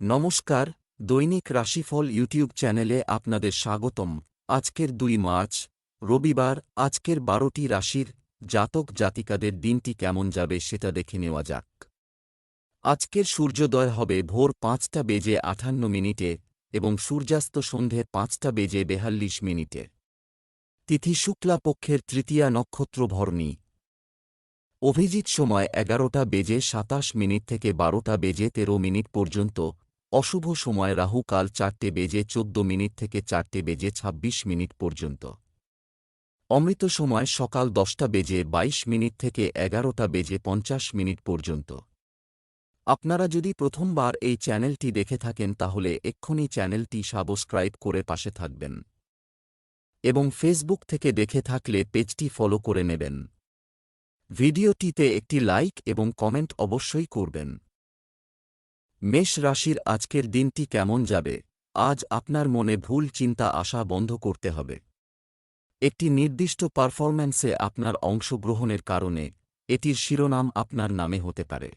নমস্কার, দৈনিক রাশিফল ইউটিউব চ্যানেলে আপনাদের স্বাগতম। আজকের দুই মার্চ, রবিবার, আজকের বারোটি রাশির জাতক জাতিকাদের দিনটি কেমন যাবে সেটা দেখে নেওয়া যাক। আজকের সূর্যোদয় হবে ভোর পাঁচটা বেজে আঠান্ন মিনিটে এবং সূর্যাস্ত সন্ধে পাঁচটা বেজে বেহাল্লিশ মিনিটে। তিথি শুক্লা পক্ষের তৃতীয়া নক্ষত্র ভরণী। অভিজিৎ সময় এগারোটা বেজে সাতাশ মিনিট থেকে বারোটা বেজে তেরো মিনিট পর্যন্ত অশুভ সময় রাহু কাল চারটে বেজে চোদ্দ মিনিট থেকে চারটে বেজে ২৬ মিনিট পর্যন্ত। অমৃত সময় সকাল দশটা বেজে ২২ মিনিট থেকে এগারোটা বেজে পঞ্চাশ মিনিট পর্যন্ত। আপনারা যদি প্রথমবার এই চ্যানেলটি দেখে থাকেন তাহলে এক্ষুনি চ্যানেলটি সাবস্ক্রাইব করে পাশে থাকবেন। এবং ফেসবুক থেকে দেখে থাকলে পেজটি ফলো করে নেবেন। ভিডিওটিতে একটি লাইক এবং কমেন্ট অবশ্যই করবেন। মেষ রাশির আজকের দিনটি কেমন যাবে? আজ আপনার মনে ভুল চিন্তা আসা বন্ধ করতে হবে। একটি নির্দিষ্ট পারফরম্যান্সে আপনার অংশগ্রহণের কারণে এটির শিরোনাম আপনার নামে হতে পারে।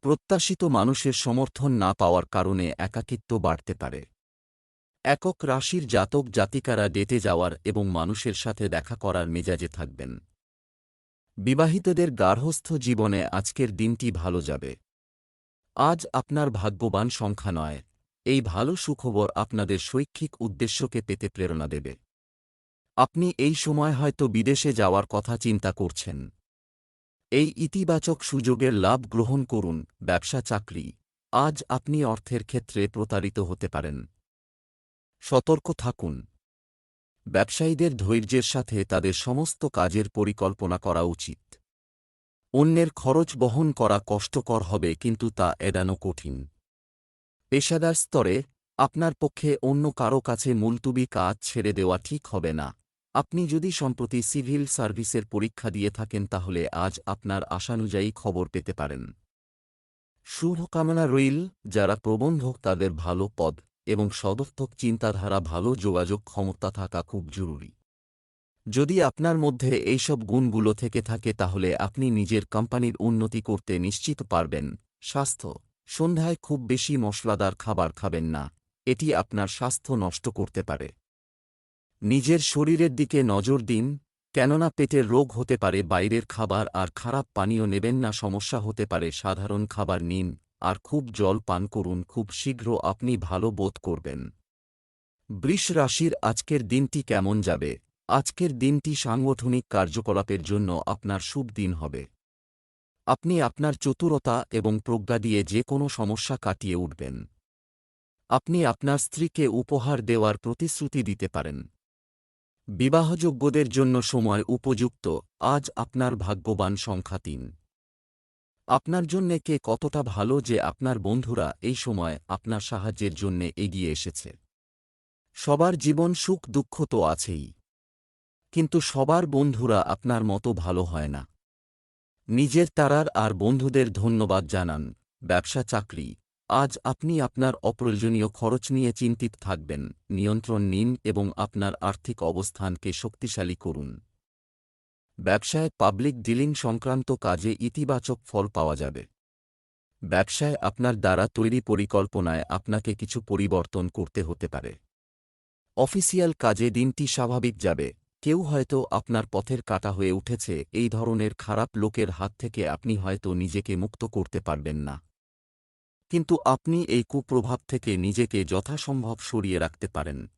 প্রত্যাশিত মানুষের সমর্থন না পাওয়ার কারণে একাকিত্ব বাড়তে পারে। একক রাশির জাতক জাতিকারা ডেটে যাওয়ার এবং মানুষের সাথে দেখা করার মেজাজে থাকবেন। বিবাহিতদের গার্হস্থ্য জীবনে আজকের দিনটি ভালো যাবে। আজ আপনার ভাগ্যবান সংখ্যা নয়। এই ভালো সুখবর আপনাদের শৈক্ষিক উদ্দেশ্যকে পেতে প্রেরণা দেবে। আপনি এই সময় হয়তো বিদেশে যাওয়ার কথা চিন্তা করছেন। এই ইতিবাচক সুযোগের লাভ গ্রহণ করুন, ব্যবসা, চাকরি। আজ আপনি অর্থের ক্ষেত্রে প্রতারিত হতে পারেন। সতর্ক থাকুন। ব্যবসায়ীদের ধৈর্যের সাথে তাদের সমস্ত কাজের পরিকল্পনা করা উচিত। অন্যের খরচ বহন করা কষ্টকর হবে কিন্তু তা এড়ানো কঠিন। পেশাদার স্তরে আপনার পক্ষে অন্য কারও কাছে মুলতুবি কাজ ছেড়ে দেওয়া ঠিক হবে না। আপনি যদি সম্প্রতি সিভিল সার্ভিসের পরীক্ষা দিয়ে থাকেন তাহলে আজ আপনার আশানুযায়ী খবর পেতে পারেন। শুভকামনা রইল যারা প্রবন্ধক তাদের ভালো পদ এবং সদর্থক চিন্তাধারা ভালো যোগাযোগ ক্ষমতা থাকা খুব জরুরি। যদি আপনার মধ্যে এইসব গুণগুলো থেকে থাকে তাহলে আপনি নিজের কোম্পানির উন্নতি করতে নিশ্চিত পারবেন। স্বাস্থ্য। সন্ধ্যায় খুব বেশি মশলাদার খাবার খাবেন না। এটি আপনার স্বাস্থ্য নষ্ট করতে পারে। নিজের শরীরের দিকে নজর দিন, কেননা পেটের রোগ হতে পারে, বাইরের খাবার আর খারাপ পানীয় নেবেন না, সমস্যা হতে পারে, সাধারণ খাবার নিন, আর খুব জল পান করুন, খুব শীঘ্র আপনি ভালো বোধ করবেন। বৃষ রাশির আজকের দিনটি কেমন যাবে? আজকের দিনটি সাংগঠনিক কার্যকলাপের জন্য আপনার শুভ দিন হবে। আপনি আপনার চতুরতা এবং প্রজ্ঞা দিয়ে যে কোনো সমস্যা কাটিয়ে উঠবেন। আপনি আপনার স্ত্রীকে উপহার দেওয়ার প্রতিশ্রুতি দিতে পারেন। বিবাহযোগ্যদের জন্য সময় উপযুক্ত, আজ আপনার ভাগ্যবান সংখ্যা তিন। আপনার জন্যে কে কতটা ভালো যে আপনার বন্ধুরা এই সময় আপনার সাহায্যের জন্যে এগিয়ে এসেছে। সবার জীবন সুখ দুঃখ তো আছেই। কিন্তু সবার বন্ধুরা আপনার মতো ভালো হয় না। নিজের তারার আর বন্ধুদের ধন্যবাদ জানান, ব্যবসা চাকরি। আজ আপনি আপনার অপ্রয়োজনীয় খরচ নিয়ে চিন্তিত থাকবেন, নিয়ন্ত্রণ নিন এবং আপনার আর্থিক অবস্থানকে শক্তিশালী করুন। ব্যবসায় পাবলিক ডিলিং সংক্রান্ত কাজে ইতিবাচক ফল পাওয়া যাবে। ব্যবসায় আপনার দ্বারা তৈরি পরিকল্পনায় আপনাকে কিছু পরিবর্তন করতে হতে পারে। অফিসিয়াল কাজে দিনটি স্বাভাবিক যাবে। কেউ হয়তো আপনার পথের কাটা হয়ে উঠেছে, এই ধরনের খারাপ লোকের হাত থেকে আপনি হয়তো নিজেকে মুক্ত করতে পারবেন না। কিন্তু আপনি এই কুপ্রভাব থেকে নিজেকে যথাসম্ভব সরিয়ে রাখতে পারেন।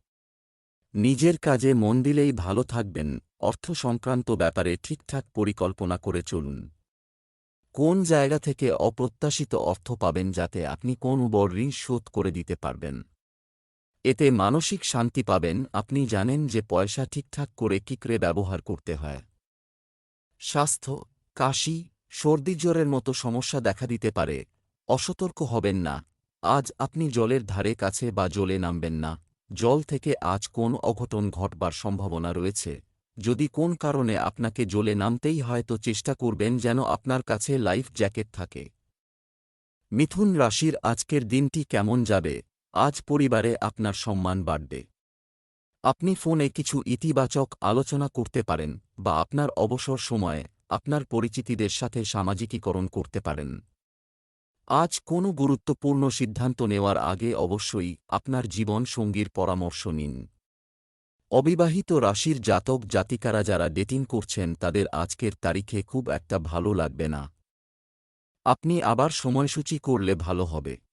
নিজের কাজে মন দিলেই ভালো থাকবেন, অর্থ সংক্রান্ত ব্যাপারে ঠিকঠাক পরিকল্পনা করে চলুন। কোন জায়গা থেকে অপ্রত্যাশিত অর্থ পাবেন যাতে আপনি কোন বড় ঋণ শোধ করে দিতে পারবেন? এতে মানসিক শান্তি পাবেন। আপনি জানেন যে পয়সা ঠিকঠাক করে কিকরে ব্যবহার করতে হয়। স্বাস্থ্য, কাশি, সর্দি জ্বরের মতো সমস্যা দেখা দিতে পারে। অসতর্ক হবেন না। আজ আপনি জলের ধারে কাছে বা জলে নামবেন না। জল থেকে আজ কোন অঘটন ঘটবার সম্ভাবনা রয়েছে? যদি কোন কারণে আপনাকে জলে নামতেই হয়, তো চেষ্টা করবেন যেন আপনার কাছে লাইফ জ্যাকেট থাকে। মিথুন রাশির আজকের দিনটি কেমন যাবে? আজ পরিবারে আপনার সম্মান বাড়বে। আপনি ফোনে কিছু ইতিবাচক আলোচনা করতে পারেন বা আপনার অবসর সময়ে আপনার পরিচিতিদের সাথে সামাজিকীকরণ করতে পারেন। আজ কোনো গুরুত্বপূর্ণ সিদ্ধান্ত নেওয়ার আগে অবশ্যই আপনার জীবন সঙ্গীর পরামর্শ নিন। অবিবাহিত রাশির জাতক জাতিকারা যারা ডেটিং করছেন তাদের আজকের তারিখে খুব একটা ভালো লাগবে না। আপনি আবার সময়সূচি করলে ভালো হবে।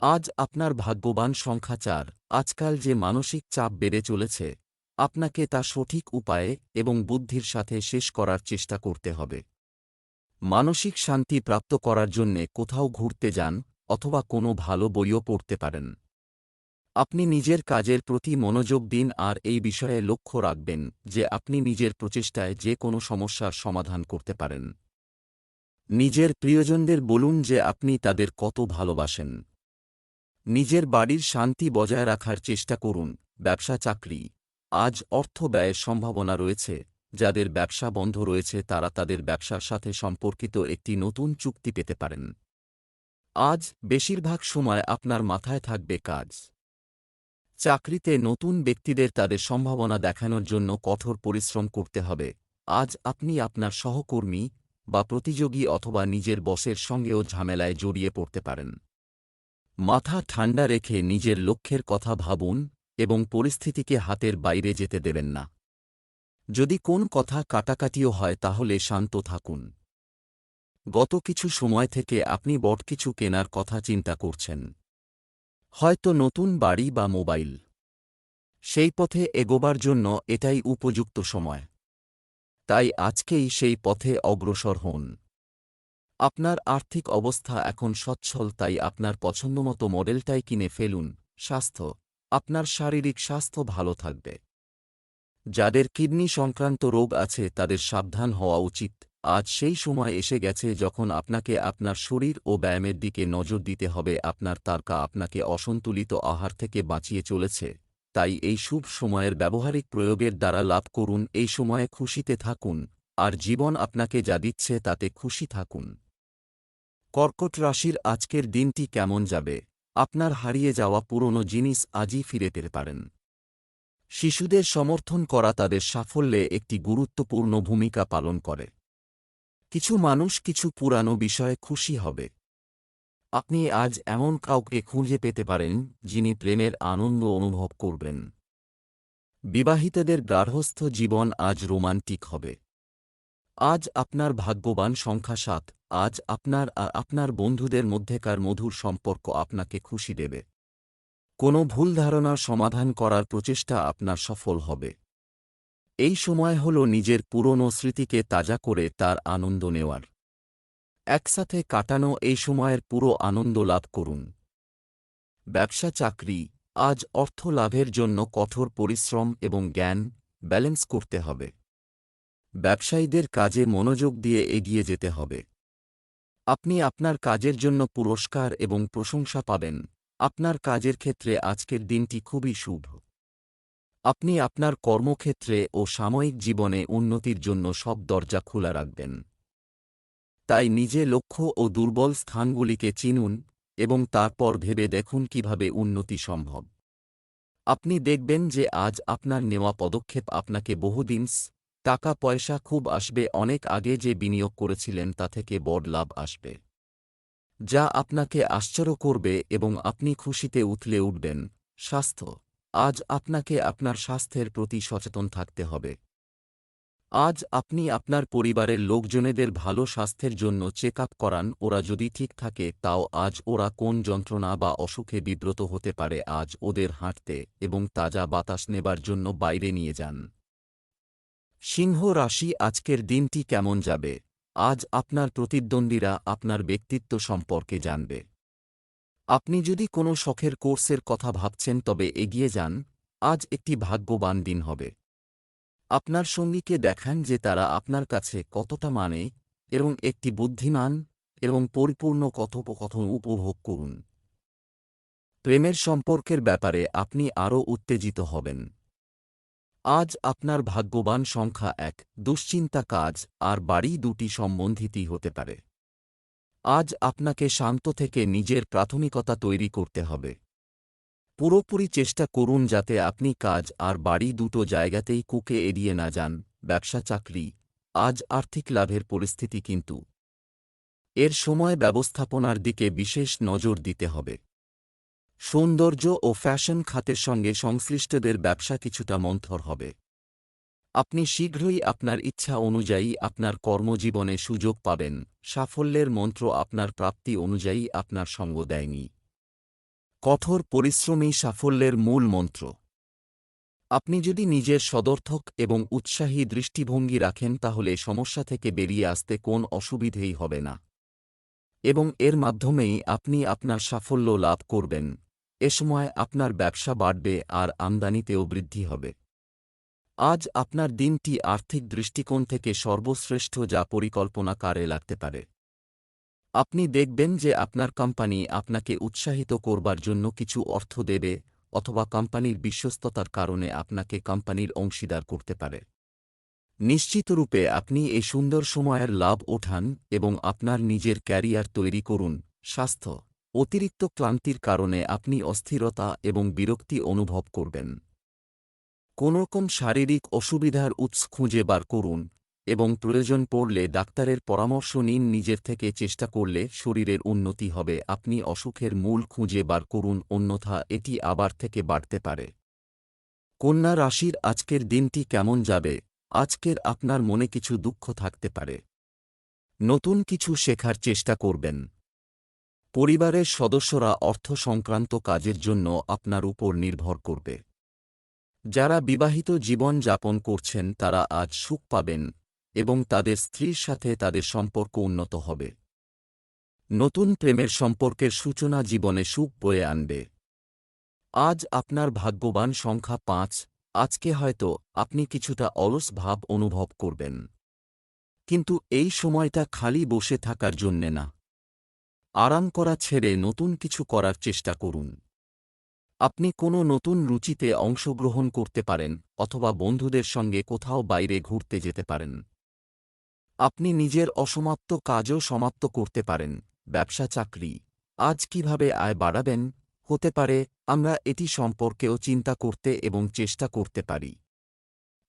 আজ আপনার ভাগ্যবান সংখ্যা চার। আজকাল যে মানসিক চাপ বেড়ে চলেছে, আপনাকে তা সঠিক উপায়ে এবং বুদ্ধির সাথে শেষ করার চেষ্টা করতে হবে। মানসিক শান্তি প্রাপ্ত করার জন্যে কোথাও ঘুরতে যান অথবা কোনো ভালো বইও পড়তে পারেন। আপনি নিজের কাজের প্রতি মনোযোগ দিন আর এই বিষয়ে লক্ষ্য রাখবেন যে আপনি নিজের প্রচেষ্টায় যে কোনো সমস্যার সমাধান করতে পারেন। নিজের প্রিয়জনদের বলুন যে আপনি তাদের কত ভালোবাসেন। নিজের বাড়ির শান্তি বজায় রাখার চেষ্টা করুন, ব্যবসা চাকরি। আজ অর্থ ব্যয়ের সম্ভাবনা রয়েছে, যাদের ব্যবসা বন্ধ রয়েছে তারা তাদের ব্যবসার সাথে সম্পর্কিত একটি নতুন চুক্তি পেতে পারেন। আজ বেশিরভাগ সময় আপনার মাথায় থাকবে কাজ। চাকরিতে নতুন ব্যক্তিদের তাদের সম্ভাবনা দেখানোর জন্য কঠোর পরিশ্রম করতে হবে। আজ আপনি আপনার সহকর্মী বা প্রতিযোগী অথবা নিজের বসের সঙ্গেও ঝামেলায় জড়িয়ে পড়তে পারেন। মাথা ঠান্ডা রেখে নিজের লক্ষ্যের কথা ভাবুন এবং পরিস্থিতিকে হাতের বাইরে যেতে দেবেন না। যদি কোন কথা কাটাকাটিও হয় তাহলে শান্ত থাকুন। গত কিছু সময় থেকে আপনি বট কিছু কেনার কথা চিন্তা করছেন। হয়তো নতুন বাড়ি বা মোবাইল। সেই পথে এগোবার জন্য এটাই উপযুক্ত সময়। তাই আজকেই সেই পথে অগ্রসর হন। আপনার আর্থিক অবস্থা এখন সচ্ছল, তাই আপনার পছন্দমতো মডেলটাই কিনে ফেলুন। স্বাস্থ্য, আপনার শারীরিক স্বাস্থ্য ভালো থাকবে। যাদের কিডনি সংক্রান্ত রোগ আছে, তাদের সাবধান হওয়া উচিত। আজ সেই সময় এসে গেছে যখন আপনাকে আপনার শরীর ও ব্যায়ামের দিকে নজর দিতে হবে। আপনার তারকা আপনাকে অসন্তুলিত আহার থেকে বাঁচিয়ে চলেছে। তাই এই শুভ সময়ের ব্যবহারিক প্রয়োগের দ্বারা লাভ করুন। এই সময়ে খুশিতে থাকুন। আর জীবন আপনাকে যা দিচ্ছে, তাতে খুশি থাকুন। কর্কট রাশির আজকের দিনটি কেমন যাবে? আপনার হারিয়ে যাওয়া পুরনো জিনিস আজই ফিরে পেতে পারেন। শিশুদের সমর্থন করা তাদের সাফল্যে একটি গুরুত্বপূর্ণ ভূমিকা পালন করে। কিছু মানুষ কিছু পুরানো বিষয়ে খুশি হবে। আপনি আজ এমন কাউকে খুঁজে পেতে পারেন, যিনি প্রেমের আনন্দ অনুভব করবেন। বিবাহিতদের গার্হস্থ জীবন আজ রোমান্টিক হবে। আজ আপনার ভাগ্যবান সংখ্যা সাত। আজ আপনার আর আপনার বন্ধুদের মধ্যেকার মধুর সম্পর্ক আপনাকে খুশি দেবে। কোনো ভুল ধারণার সমাধান করার প্রচেষ্টা আপনার সফল হবে। এই সময় হল নিজের পুরনো স্মৃতিকে তাজা করে তার আনন্দ নেওয়ার। একসাথে কাটানো এই সময়ের পুরো আনন্দ লাভ করুন। ব্যবসা চাকরি, আজ অর্থ লাভের জন্য কঠোর পরিশ্রম এবং জ্ঞান ব্যালেন্স করতে হবে। ব্যবসায়ীদের কাজে মনোযোগ দিয়ে এগিয়ে যেতে হবে। আপনি আপনার কাজের জন্য পুরস্কার এবং প্রশংসা পাবেন। আপনার কাজের ক্ষেত্রে আজকের দিনটি খুবই শুভ। আপনি আপনার কর্মক্ষেত্রে ও সাময়িক জীবনে উন্নতির জন্য সব দরজা খোলা রাখবেন। তাই নিজে লক্ষ্য ও দুর্বল স্থানগুলিকে চিনুন এবং তারপর ভেবে দেখুন কীভাবে উন্নতি সম্ভব। আপনি দেখবেন যে আজ আপনার নেওয়া পদক্ষেপ আপনাকে বহুদিন টাকা পয়সা খুব আসবে, অনেক আগে যে বিনিয়োগ করেছিলেন তা থেকে বড় লাভ আসবে। যা আপনাকে আশ্চর্য করবে এবং আপনি খুশিতে উথলে উঠবেন। স্বাস্থ্য, আজ আপনাকে আপনার স্বাস্থ্যের প্রতি সচেতন থাকতে হবে। আজ আপনি আপনার পরিবারের লোকজনেদের ভালো স্বাস্থ্যের জন্য চেক আপ করান, ওরা যদি ঠিক থাকে, তাও আজ ওরা কোন যন্ত্রণা বা অসুখে বিব্রত হতে পারে, আজ ওদের হাঁটতে এবং তাজা বাতাস নেবার জন্য বাইরে নিয়ে যান। সিংহ রাশি আজকের দিনটি কেমন যাবে? আজ আপনার প্রতিদ্বন্দ্বীরা আপনার ব্যক্তিত্ব সম্পর্কে জানবে। আপনি যদি কোনো শখের কোর্সের কথা ভাবছেন তবে এগিয়ে যান, আজ একটি ভাগ্যবান দিন হবে। আপনার সঙ্গীকে দেখান যে তারা আপনার কাছে কতটা মানে এবং একটি বুদ্ধিমান এবং পরিপূর্ণ কথোপকথন উপভোগ করুন। প্রেমের সম্পর্কের ব্যাপারে আপনি আরও উত্তেজিত হবেন। আজ আপনার ভাগ্যবান সংখ্যা এক, দুশ্চিন্তা কাজ, আর বাড়ি দুটি সম্বন্ধিতই হতে পারে। আজ আপনাকে শান্ত থেকে নিজের প্রাথমিকতা তৈরি করতে হবে। পুরোপুরি চেষ্টা করুন যাতে আপনি কাজ আর বাড়ি দুটো জায়গাতেই কুকে এড়িয়ে না যান, ব্যবসা, চাকরি। আজ আর্থিক লাভের পরিস্থিতি কিন্তু। এর সময় ব্যবস্থাপনার দিকে বিশেষ নজর দিতে হবে। সৌন্দর্য ও ফ্যাশন খাতের সঙ্গে সংশ্লিষ্টদের ব্যবসা কিছুটা মন্থর হবে। আপনি শীঘ্রই আপনার ইচ্ছা অনুযায়ী আপনার কর্মজীবনে সুযোগ পাবেন। সাফল্যের মন্ত্র আপনার প্রাপ্তি অনুযায়ী আপনার সঙ্গ দেয়নি। কঠোর পরিশ্রমী সাফল্যের মূল মন্ত্র। আপনি যদি নিজের সদর্থক এবং উৎসাহী দৃষ্টিভঙ্গি রাখেন তাহলে সমস্যা থেকে বেরিয়ে আসতে কোন অসুবিধেই হবে না। এবং এর মাধ্যমেই আপনি আপনার সাফল্য লাভ করবেন। এ সময় আপনার ব্যবসা বাড়বে আর আমদানিতেও বৃদ্ধি হবে। আজ আপনার দিনটি আর্থিক দৃষ্টিকোণ থেকে সর্বশ্রেষ্ঠ যা পরিকল্পনা কারে লাগতে পারে। আপনি দেখবেন যে আপনার কোম্পানি আপনাকে উৎসাহিত করবার জন্য কিছু অর্থ দেবে অথবা কোম্পানির বিশ্বস্ততার কারণে আপনাকে কোম্পানির অংশীদার করতে পারে। নিশ্চিতরূপে আপনি এই সুন্দর সময়ের লাভ ওঠান এবং আপনার নিজের ক্যারিয়ার তৈরি করুন, স্বাস্থ্য। অতিরিক্ত ক্লান্তির কারণে আপনি অস্থিরতা এবং বিরক্তি অনুভব করবেন। কোনোরকম শারীরিক অসুবিধার উৎস খুঁজে বার করুন এবং প্রয়োজন পড়লে ডাক্তারের পরামর্শ নিন। নিজের থেকে চেষ্টা করলে শরীরের উন্নতি হবে। আপনি অসুখের মূল খুঁজে বার করুন, অন্যথা এটি আবার থেকে বাড়তে পারে। কন্যা রাশির আজকের দিনটি কেমন যাবে? আজকের আপনার মনে কিছু দুঃখ থাকতে পারে। নতুন কিছু শেখার চেষ্টা করবেন। পরিবারের সদস্যরা অর্থ সংক্রান্ত কাজের জন্য আপনার উপর নির্ভর করবে। যারা বিবাহিত জীবন যাপন করছেন, তারা আজ সুখ পাবেন এবং তাদের স্ত্রীর সাথে তাদের সম্পর্ক উন্নত হবে। নতুন প্রেমের সম্পর্কের সূচনা জীবনে সুখ বয়ে আনবে। আজ আপনার ভাগ্যবান সংখ্যা পাঁচ, আজকে হয়তো আপনি কিছুটা অলস ভাব অনুভব করবেন। কিন্তু এই সময়টা খালি বসে থাকার জন্যে না। আরাম করা ছেড়ে নতুন কিছু করার চেষ্টা করুন। আপনি কোনো নতুন রুচিতে অংশগ্রহণ করতে পারেন অথবা বন্ধুদের সঙ্গে কোথাও বাইরে ঘুরতে যেতে পারেন। আপনি নিজের অসমাপ্ত কাজও সমাপ্ত করতে পারেন, ব্যবসা, চাকরি। আজ কীভাবে আয় বাড়াবেন? হতে পারে আমরা এটি সম্পর্কেও চিন্তা করতে এবং চেষ্টা করতে পারি।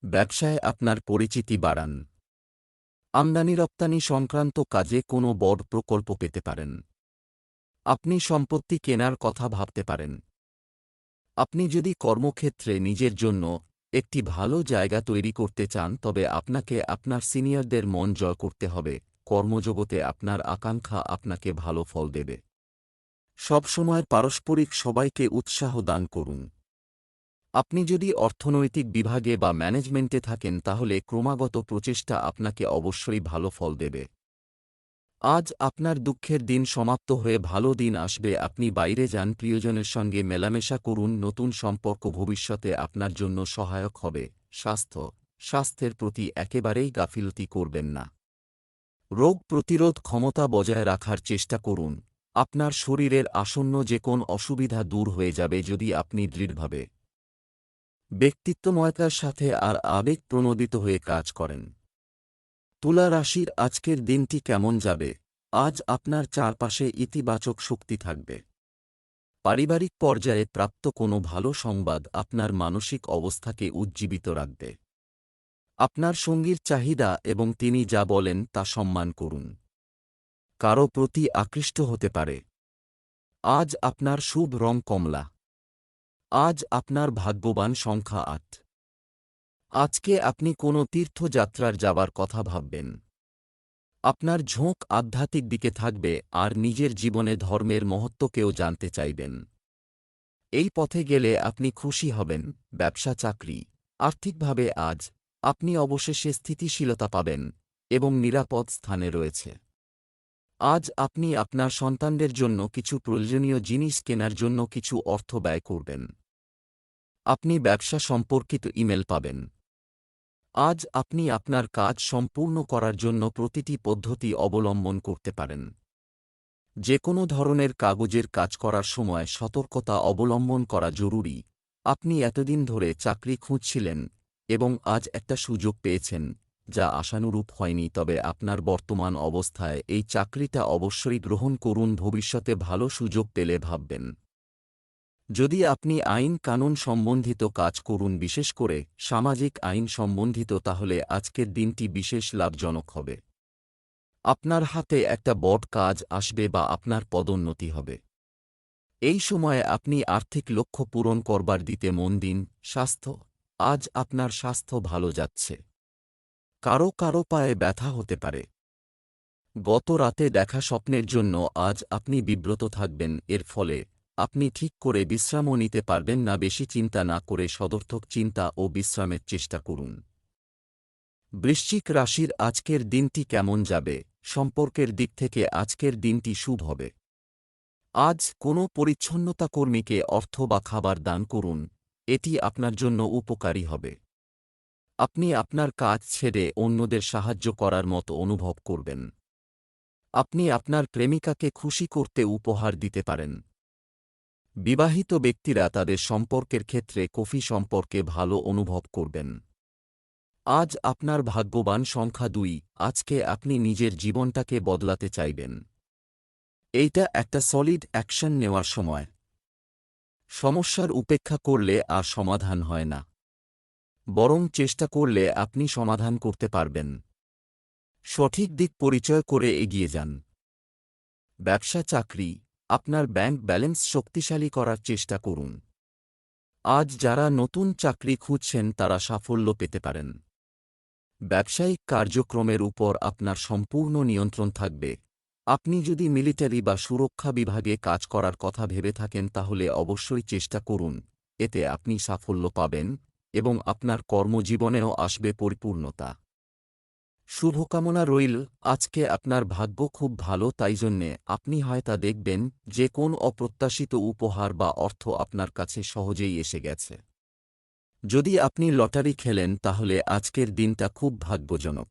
ব্যবসায় আপনার পরিচিতি বাড়ান। আমদানি রপ্তানি সংক্রান্ত কাজে কোনো বড় প্রকল্প পেতে পারেন। আপনি সম্পত্তি কেনার কথা ভাবতে পারেন। আপনি যদি কর্মক্ষেত্রে নিজের জন্য একটি ভালো জায়গা তৈরি করতে চান, তবে আপনাকে আপনার সিনিয়রদের মন জয় করতে হবে। কর্মজগতে আপনার আকাঙ্ক্ষা আপনাকে ভালো ফল দেবে। সবসময় পারস্পরিক সবাইকে উৎসাহ দান করুন। আপনি যদি অর্থনৈতিক বিভাগে বা ম্যানেজমেন্টে থাকেন, তাহলে ক্রমাগত প্রচেষ্টা আপনাকে অবশ্যই ভালো ফল দেবে। আজ আপনার দুঃখের দিন সমাপ্ত হয়ে ভালো দিন আসবে। আপনি বাইরে যান, প্রিয়জনের সঙ্গে মেলামেশা করুন, নতুন সম্পর্ক ভবিষ্যতে আপনার জন্য সহায়ক হবে। স্বাস্থ্য, স্বাস্থ্যের প্রতি একেবারেই গাফিলতি করবেন না। রোগ প্রতিরোধ ক্ষমতা বজায় রাখার চেষ্টা করুন। আপনার শরীরের আসন্ন যে কোন অসুবিধা দূর হয়ে যাবে যদি আপনি দৃঢ়ভাবে ব্যক্তিত্বময়তার সাথে আর আবেগ প্রণোদিত হয়ে কাজ করেন। তুলা রাশির আজকের দিনটি কেমন যাবে? আজ আপনার চারপাশে ইতিবাচক শক্তি থাকবে। পারিবারিক পর্যায়ে প্রাপ্ত কোনো ভালো সংবাদ আপনার মানসিক অবস্থাকে উজ্জীবিত রাখবে। আপনার সঙ্গীর চাহিদা এবং তিনি যা বলেন তা সম্মান করুন। কারও প্রতি আকৃষ্ট হতে পারে। আজ আপনার শুভ রং কমলা। আজ আপনার ভাগ্যবান সংখ্যা আট। আজকে আপনি কোনো তীর্থযাত্রার যাবার কথা ভাববেন। আপনার ঝোঁক আধ্যাত্মিক দিকে থাকবে আর নিজের জীবনে ধর্মের মহত্বকেও জানতে চাইবেন। এই পথে গেলে আপনি খুশি হবেন, ব্যবসা, চাকরি, আর্থিকভাবে আজ আপনি অবশেষে স্থিতিশীলতা পাবেন এবং নিরাপদ স্থানে রয়েছে। আজ আপনি আপনার সন্তানদের জন্য কিছু প্রয়োজনীয় জিনিস কেনার জন্য কিছু অর্থ ব্যয় করবেন। আপনি ব্যবসা সম্পর্কিত ইমেল পাবেন। আজ আপনি আপনার কাজ সম্পূর্ণ করার জন্য প্রতিটি পদ্ধতি অবলম্বন করতে পারেন। যে কোনো ধরনের কাগজের কাজ করার সময় সতর্কতা অবলম্বন করা জরুরি। আপনি এতদিন ধরে চাকরি খুঁজছিলেন এবং আজ একটা সুযোগ পেয়েছেন, যা আশানুরূপ হয়নি, তবে আপনার বর্তমান অবস্থায় এই চাকরিটা অবশ্যই গ্রহণ করুন, ভবিষ্যতে ভালো সুযোগ পেলে ভাববেন। যদি আপনি আইন কানুন সম্বন্ধিত কাজ করুন, বিশেষ করে সামাজিক আইন সম্বন্ধিত, তাহলে আজকের দিনটি বিশেষ লাভজনক হবে। আপনার হাতে একটা বট কাজ আসবে বা আপনার পদোন্নতি হবে। এই সময়ে আপনি আর্থিক লক্ষ্য পূরণ করবার দিতে মন দিন। স্বাস্থ্য, আজ আপনার স্বাস্থ্য ভালো যাচ্ছে। কারও কারও পায়ে ব্যথা হতে পারে। গত রাতে দেখা স্বপ্নের জন্য আজ আপনি বিব্রত থাকবেন। এর ফলে আপনি ঠিক করে বিশ্রামও নিতে পারবেন না, বেশি চিন্তা না করে সদর্থক চিন্তা ও বিশ্রামের চেষ্টা করুন। বৃশ্চিক রাশির আজকের দিনটি কেমন যাবে? সম্পর্কের দিক থেকে আজকের দিনটি শুভ হবে। আজ কোনো পরিচ্ছন্নতা কর্মীকে অর্থ বা খাবার দান করুন, এটি আপনার জন্য উপকারী হবে। আপনি আপনার কাজ ছেড়ে অন্যদের সাহায্য করার মতো অনুভব করবেন। আপনি আপনার প্রেমিকাকে খুশি করতে উপহার দিতে পারেন। বিবাহিত ব্যক্তিরা তাদের সম্পর্কের ক্ষেত্রে কফি সম্পর্কে ভালো অনুভব করবেন। আজ আপনার ভাগ্যবান সংখ্যা দুই, আজকে আপনি নিজের জীবনটাকে বদলাতে চাইবেন। এইটা একটা সলিড অ্যাকশন নেওয়ার সময়। সমস্যার উপেক্ষা করলে আর সমাধান হয় না। বরং চেষ্টা করলে আপনি সমাধান করতে পারবেন। সঠিক দিক পরিচয় করে এগিয়ে যান। ব্যবসা চাকরি আপনার ব্যাংক ব্যালেন্স শক্তিশালী করার চেষ্টা করুন। আজ যারা নতুন চাকরি খুঁজছেন, তারা সাফল্য পেতে পারেন। ব্যবসায়িক কার্যক্রমের উপর আপনার সম্পূর্ণ নিয়ন্ত্রণ থাকবে। আপনি যদি মিলিটারি বা সুরক্ষা বিভাগে কাজ করার কথা ভেবে থাকেন, তাহলে অবশ্যই চেষ্টা করুন। এতে আপনি সাফল্য পাবেন এবং আপনার কর্মজীবনেও আসবে পরিপূর্ণতা। শুভকামনা রইল, আজকে আপনার ভাগ্য খুব ভালো তাই জন্যে আপনি হয়তা দেখবেন যে কোন অপ্রত্যাশিত উপহার বা অর্থ আপনার কাছে সহজেই এসে গেছে। যদি আপনি লটারি খেলেন তাহলে আজকের দিনটা খুব ভাগ্যজনক।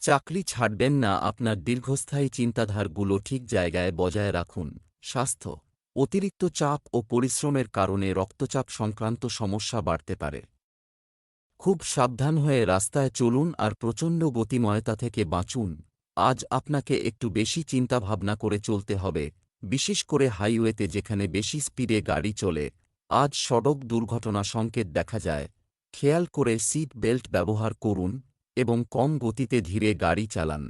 চাকরি ছাড়বেন না, আপনার দীর্ঘস্থায়ী চিন্তাধারগুলো ঠিক জায়গায় বজায় রাখুন। স্বাস্থ্য, অতিরিক্ত চাপ ও পরিশ্রমের কারণে রক্তচাপ সংক্রান্ত সমস্যা বাড়তে পারে। খুব সাবধান হয়ে রাস্তায় চলুন আর প্রচণ্ড গতিময়তা থেকে বাঁচুন। আজ আপনাকে একটু বেশি চিন্তাভাবনা করে চলতে হবে, বিশেষ করে হাইওয়েতে যেখানে বেশি স্পিডে গাড়ি চলে। আজ সড়ক দুর্ঘটনা সংকেত দেখা যায়। খেয়াল করে সিট বেল্ট ব্যবহার করুন এবং কম গতিতে ধীরে গাড়ি চালান।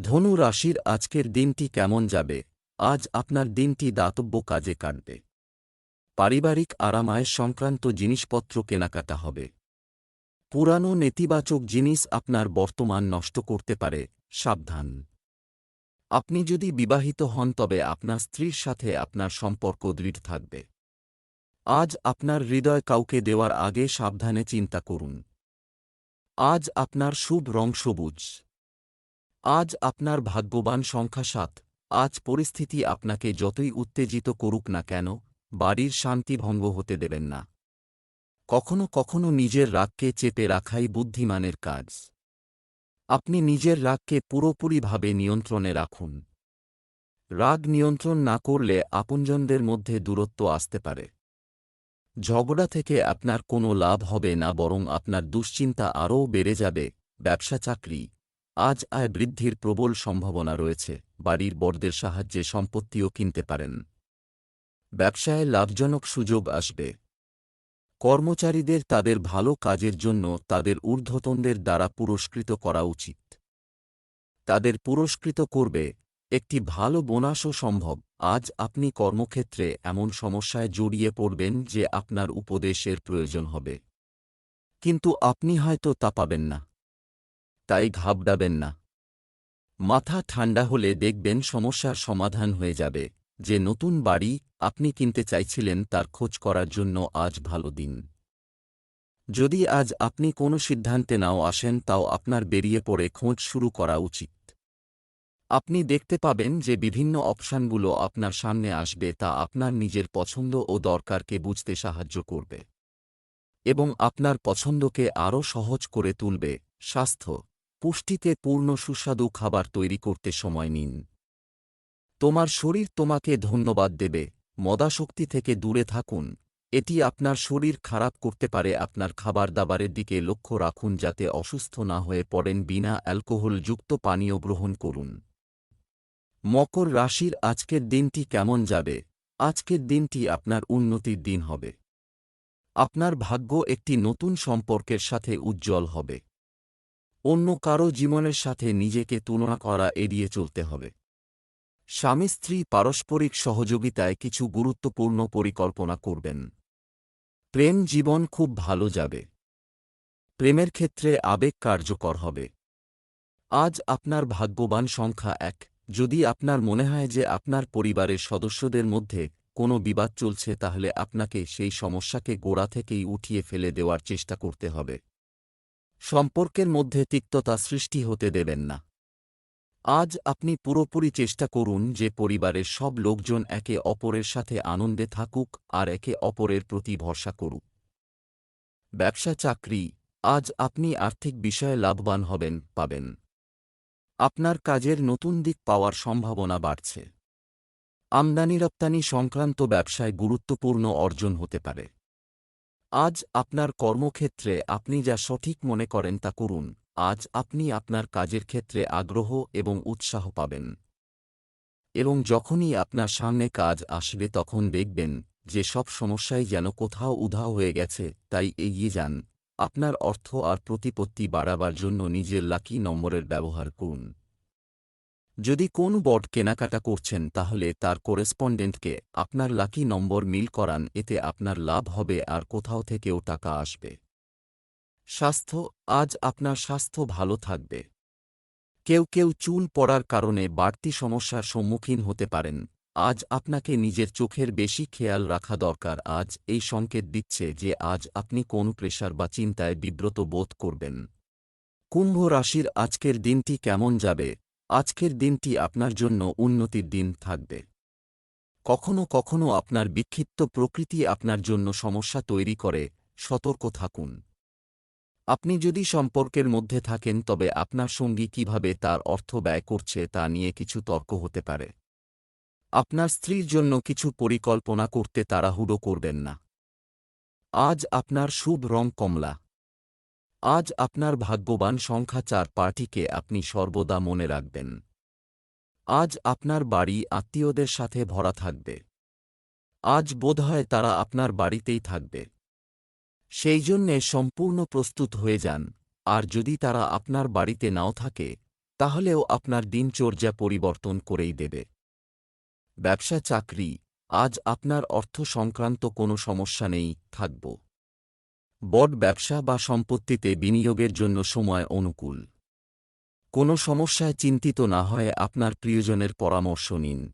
ধনু রাশির আজকের দিনটি কেমন যাবে? আজ আপনার দিনটি দাতব্য কাজে কাটবে। পারিবারিক আরামায় সংক্রান্ত জিনিসপত্র কেনাকাটা হবে। পুরানো নেতিবাচক জিনিস আপনার বর্তমান নষ্ট করতে পারে, সাবধান। আপনি যদি বিবাহিত হন তবে আপনার স্ত্রীর সাথে আপনার সম্পর্ক দৃঢ় থাকবে। আজ আপনার হৃদয় কাউকে দেওয়ার আগে সাবধানে চিন্তা করুন। আজ আপনার শুভ রং সবুজ। আজ আপনার ভাগ্যবান সংখ্যা সাত। আজ পরিস্থিতি আপনাকে যতই উত্তেজিত করুক না কেন বাড়ির শান্তি ভঙ্গ হতে দেবেন না। কখনো কখনো নিজের রাগকে চেপে রাখাই বুদ্ধিমানের কাজ। আপনি নিজের রাগকে পুরোপুরিভাবে নিয়ন্ত্রণে রাখুন। রাগ নিয়ন্ত্রণ না করলে আপনজনদের মধ্যে দূরত্ব আসতে পারে। ঝগড়া থেকে আপনার কোনো লাভ হবে না, বরং আপনার দুশ্চিন্তা আরও বেড়ে যাবে। ব্যবসা চাকরি। আজ আয় বৃদ্ধির প্রবল সম্ভাবনা রয়েছে। বাড়ির বড়দের সাহায্যে সম্পত্তিও কিনতে পারেন। ব্যবসায় লাভজনক সুযোগ আসবে। কর্মচারীদের তাদের ভালো কাজের জন্য তাদের ঊর্ধ্বতনদের দ্বারা পুরস্কৃত করা উচিত। তাদের পুরস্কৃত করবে, একটি ভালো বোনাসও সম্ভব। আজ আপনি কর্মক্ষেত্রে এমন সমস্যায় জড়িয়ে পড়বেন যে আপনার উপদেশের প্রয়োজন হবে। কিন্তু আপনি হয়তো তা পাবেন না। তাই ঘাবড়াবেন না। মাথা ঠান্ডা হলে দেখবেন সমস্যার সমাধান হয়ে যাবে। যে নতুন বাড়ি আপনি কিনতে চাইছিলেন তার খোঁজ করার জন্য আজ ভালো দিন। যদি আজ আপনি কোনো সিদ্ধান্তে নাও আসেন তাও আপনার বেরিয়ে পড়ে খোঁজ শুরু করা উচিত। আপনি দেখতে পাবেন যে বিভিন্ন অপশানগুলো আপনার সামনে আসবে তা আপনার নিজের পছন্দ ও দরকারকে বুঝতে সাহায্য করবে। এবং আপনার পছন্দকে আরও সহজ করে তুলবে। স্বাস্থ্য। পুষ্টিতে পূর্ণ সুস্বাদু খাবার তৈরি করতে সময় নিন। তোমার শরীর তোমাকে ধন্যবাদ দেবে। মদাশক্তি থেকে দূরে থাকুন। এটি আপনার শরীর খারাপ করতে পারে। আপনার খাবার দাবারের দিকে লক্ষ্য রাখুন যাতে অসুস্থ না হয়ে পড়েন বিনা অ্যালকোহলযুক্ত পানীয় গ্রহণ করুন। মকর রাশির আজকের দিনটি কেমন যাবে? আজকের দিনটি আপনার উন্নতির দিন হবে। আপনার ভাগ্য একটি নতুন সম্পর্কের সাথে উজ্জ্বল হবে। অন্য কারও জীবনের সাথে নিজেকে তুলনা করা এড়িয়ে চলতে হবে। স্বামী স্ত্রী পারস্পরিক সহযোগিতায় কিছু গুরুত্বপূর্ণ পরিকল্পনা করবেন। প্রেম জীবন খুব ভালো যাবে। প্রেমের ক্ষেত্রে আবেগ কার্যকর হবে। আজ আপনার ভাগ্যবান সংখ্যা এক। যদি আপনার মনে হয় যে আপনার পরিবারের সদস্যদের মধ্যে কোনো বিবাদ চলছে, তাহলে আপনাকে সেই সমস্যাকে গোড়া থেকেই উঠিয়ে ফেলে দেওয়ার চেষ্টা করতে হবে। সম্পর্কের মধ্যে তিক্ততা সৃষ্টি হতে দেবেন না। আজ আপনি পুরোপুরি চেষ্টা করুন যে পরিবারের সব লোকজন একে অপরের সাথে আনন্দে থাকুক আর একে অপরের প্রতি ভরসা করুক। ব্যবসা চাকরি, আজ আপনি আর্থিক বিষয়ে লাভবান হবেন, পাবেন। আপনার কাজের নতুন দিক পাওয়ার সম্ভাবনা বাড়ছে। আমদানি রপ্তানি সংক্রান্ত ব্যবসায় গুরুত্বপূর্ণ অর্জন হতে পারে। আজ আপনার কর্মক্ষেত্রে আপনি যা সঠিক মনে করেন তা করুন। আজ আপনি আপনার কাজের ক্ষেত্রে আগ্রহ এবং উৎসাহ পাবেন। এবং যখনই আপনার সামনে কাজ আসবে তখন দেখবেন যে সব সমস্যাই যেন কোথাও উধাও হয়ে গেছে, তাই এগিয়ে যান। আপনার অর্থ আর প্রতিপত্তি বাড়াবার জন্য নিজের লাকি নম্বরের ব্যবহার করুন। যদি কোন বট কেনাকাটা করছেন তাহলে তার কোরেসপন্ডেন্টকে আপনার লাকি নম্বর মিল করান, এতে আপনার লাভ হবে আর কোথাও থেকেও টাকা আসবে। স্বাস্থ্য, আজ আপনার স্বাস্থ্য ভালো থাকবে। কেউ কেউ চুল পড়ার কারণে বাড়তি সমস্যার সম্মুখীন হতে পারেন। আজ আপনাকে নিজের চোখের বেশি খেয়াল রাখা দরকার। আজ এই সংকেত দিচ্ছে যে আজ আপনি কোন প্রেশার বা চিন্তায় বিব্রত বোধ করবেন। কুম্ভ রাশির আজকের দিনটি কেমন যাবে? আজকের দিনটি আপনার জন্য উন্নতির দিন থাকবে। কখনো কখনো আপনার বিক্ষিপ্ত প্রকৃতি আপনার জন্য সমস্যা তৈরি করে। সতর্ক থাকুন। আপনি যদি সম্পর্কের মধ্যে থাকেন, তবে আপনার সঙ্গী কীভাবে তার অর্থ ব্যয় করছে তা নিয়ে কিছু তর্ক হতে পারে। আপনার স্ত্রীর জন্য কিছু পরিকল্পনা করতে তাড়াহুড়ো করবেন না। আজ আপনার শুভ রং কমলা। আজ আপনার ভাগ্যবান সংখ্যা চার পার্টিকে আপনি সর্বদা মনে রাখবেন। আজ আপনার বাড়ি আত্মীয়দের সাথে ভরা থাকবে। আজ বোধহয় তারা আপনার বাড়িতেই থাকবে। সেই জন্যে সম্পূর্ণ প্রস্তুত হয়ে যান। আর যদি তারা আপনার বাড়িতে নাও থাকে, তাহলেও আপনার দিনচর্যা পরিবর্তন করেই দেবে। ব্যবসা চাকরি, আজ আপনার অর্থ সংক্রান্ত কোনো সমস্যা নেই, থাকব। বড ব্যবসা বা সম্পত্তিতে বিনিয়োগের জন্য সময় অনুকূল। কোনো সমস্যায় চিন্তিত না হয়ে আপনার প্রিয়জনের পরামর্শ নিন।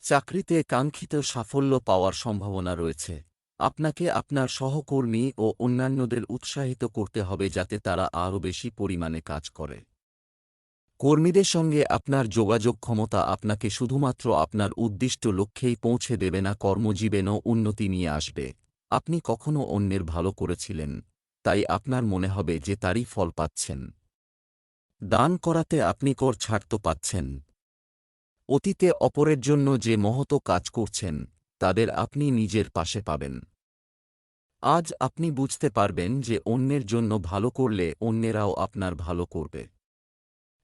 চাকরিতে কাঙ্ক্ষিত সাফল্য পাওয়ার সম্ভাবনা রয়েছে। আপনাকে আপনার সহকর্মী ও অন্যান্যদের উৎসাহিত করতে হবে যাতে তারা আরও বেশি পরিমাণে কাজ করে। কর্মীদের সঙ্গে আপনার যোগাযোগ ক্ষমতা আপনাকে শুধুমাত্র আপনার উদ্দিষ্ট লক্ষ্যেই পৌঁছে দেবে না, কর্মজীবনেও উন্নতি নিয়ে আসবে। আপনি কখনও অন্যের ভালো করেছিলেন, তাই আপনার মনে হবে যে তারই ফল পাচ্ছেন। দান করাতে আপনি কর ছাড়ত পাচ্ছেন। অতীতে অপরের জন্য যে মহত কাজ করছেন, তাদের আপনি নিজের পাশে পাবেন। আজ আপনি বুঝতে পারবেন যে অন্যের জন্য ভালো করলে অন্যেরাও আপনার ভালো করবে।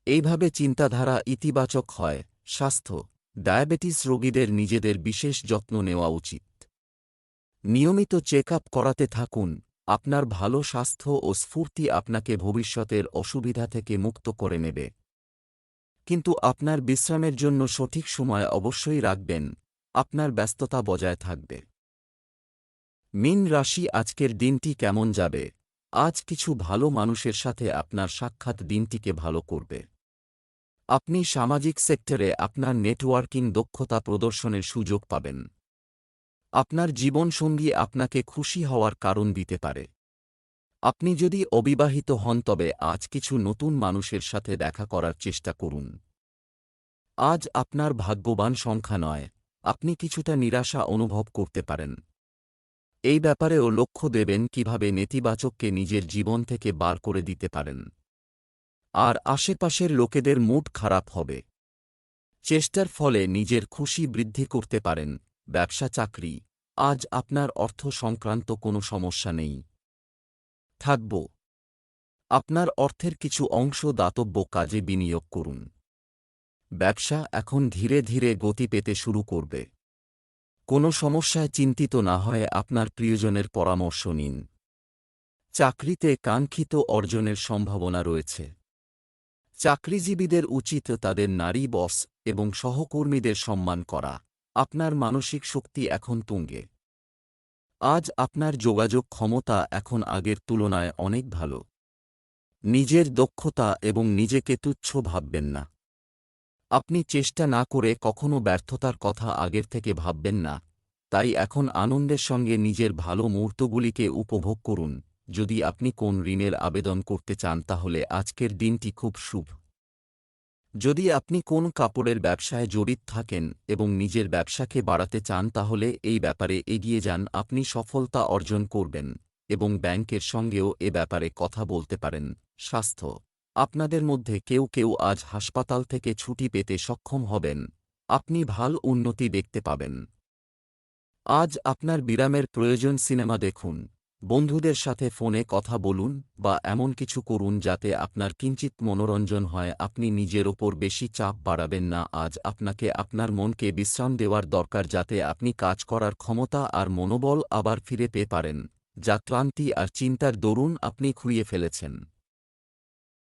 এইভাবে চিন্তাধারা ইতিবাচক হয়, স্বাস্থ্য, ডায়াবেটিস রোগীদের নিজেদের বিশেষ যত্ন নেওয়া উচিত। নিয়মিত চেক আপ করাতে থাকুন, আপনার ভালো স্বাস্থ্য ও স্ফূর্তি আপনাকে ভবিষ্যতের অসুবিধা থেকে মুক্ত করে নেবে। কিন্তু আপনার বিশ্রামের জন্য সঠিক সময় অবশ্যই রাখবেন, আপনার ব্যস্ততা বজায় থাকবে। মিন রাশি আজকের দিনটি কেমন যাবে? আজ কিছু ভালো মানুষের সাথে আপনার সাক্ষাৎ দিনটিকে ভালো করবে। আপনি সামাজিক সেক্টরে আপনার নেটওয়ার্কিং দক্ষতা প্রদর্শনের সুযোগ পাবেন। আপনার জীবনসঙ্গী আপনাকে খুশি হওয়ার কারণ দিতে পারে। আপনি যদি অবিবাহিত হন, তবে আজ কিছু নতুন মানুষের সাথে দেখা করার চেষ্টা করুন। আজ আপনার ভাগ্যবান সংখ্যা নয়। আপনি কিছুটা নিরাশা অনুভব করতে পারেন। এই ব্যাপারেও লক্ষ্য দেবেন কীভাবে নেতিবাচককে নিজের জীবন থেকে বার করে দিতে পারেন। আর আশেপাশের লোকেদের মুড খারাপ হবে। চেষ্টার ফলে নিজের খুশি বৃদ্ধি করতে পারেন। ব্যবসা চাকরি। আজ আপনার অর্থ সংক্রান্ত কোনো সমস্যা নেই। থাকব। আপনার অর্থের কিছু অংশ দাতব্য কাজে বিনিয়োগ করুন। ব্যবসা এখন ধীরে ধীরে গতি পেতে শুরু করবে। কোনো সমস্যায় চিন্তিত না হয়ে আপনার প্রিয়জনের পরামর্শ নিন। চাকরিতে কাঙ্ক্ষিত অর্জনের সম্ভাবনা রয়েছে। চাকরিজীবীদের উচিত তাদের নারী বস এবং সহকর্মীদের সম্মান করা। আপনার মানসিক শক্তি এখন তুঙ্গে। আজ আপনার যোগাযোগ ক্ষমতা এখন আগের তুলনায় অনেক ভালো। নিজের দক্ষতা এবং নিজেকে তুচ্ছ ভাববেন না। আপনি চেষ্টা না করে কখনো ব্যর্থতার কথা আগের থেকে ভাববেন না। তাই এখন আনন্দের সঙ্গে নিজের ভালো মুহূর্তগুলিকে উপভোগ করুন। যদি আপনি কোন ঋণের আবেদন করতে চান, তাহলে আজকের দিনটি খুব শুভ। যদি আপনি কোন কাপড়ের ব্যবসায় জড়িত থাকেন এবং নিজের ব্যবসাকে বাড়াতে চান, তাহলে এই ব্যাপারে এগিয়ে যান। আপনি সফলতা অর্জন করবেন এবং ব্যাংকের সঙ্গেও এ ব্যাপারে কথা বলতে পারেন। স্বাস্থ্য আপনাদের মধ্যে কেউ কেউ আজ হাসপাতাল থেকে ছুটি পেতে সক্ষম হবেন। আপনি ভালো উন্নতি দেখতে পাবেন। আজ আপনার বিরামের প্রয়োজন সিনেমা দেখুন। বন্ধুদের সাথে ফোনে কথা বলুন বা এমন কিছু করুন যাতে আপনার কিঞ্চিত মনোরঞ্জন হয়। আপনি নিজের ওপর বেশি চাপ বাড়াবেন না। আজ আপনাকে আপনার মনকে বিশ্রাম দেওয়ার দরকার যাতে আপনি কাজ করার ক্ষমতা আর মনোবল আবার ফিরে পেয়ে পারেন। যা ক্লান্তি আর চিন্তার দরুন আপনি খুঁড়িয়ে ফেলেছেন।